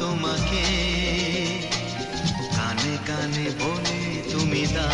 তোমাকে কানে কানে বলে তুমি দা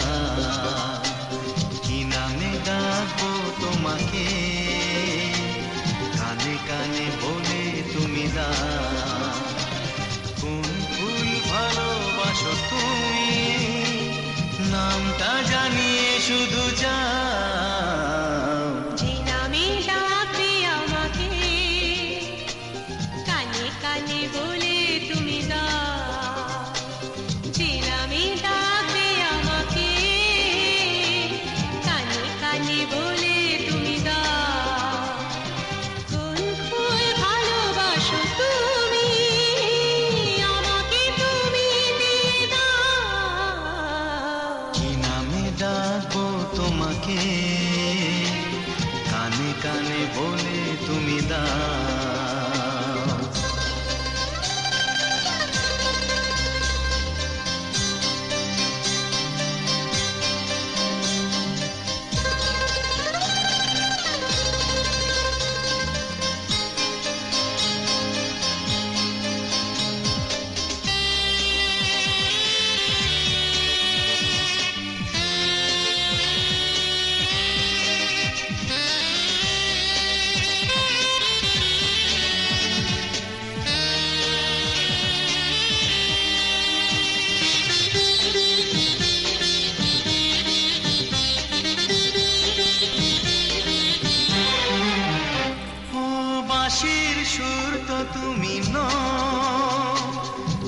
বাঁশির সুর তো তুমি ন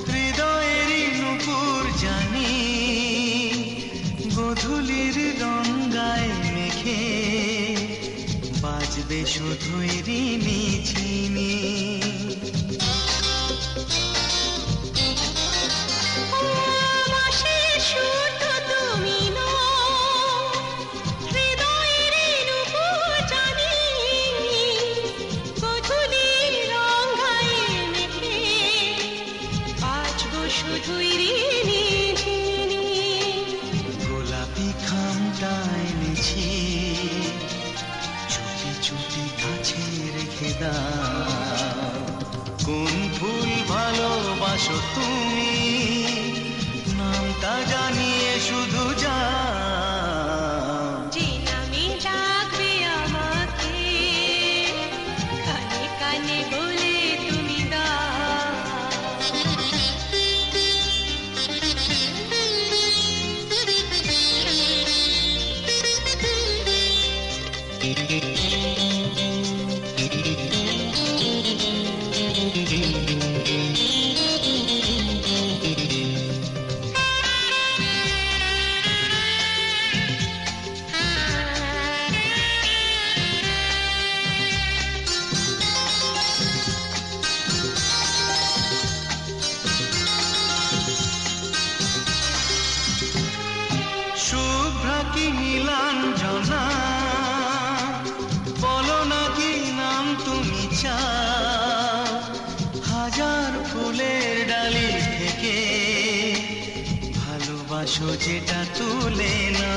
হৃদয়েরই নুপুর জানি, গধুলির রঙ্গায় মেখে বাজবে শুধুই ঋণী ঝিনি চুপি কাছে রেখে দাও। কোন ফুল ভালোবাসো তুমি? নামটা জানিয়ে শুধু যাও। শুভ্রা কি নীলাঞ্জনা বলো না কি নাম তুমি চাও হাজার ফুলের ডালি থেকে ভালোবাসো যেটা তুলে না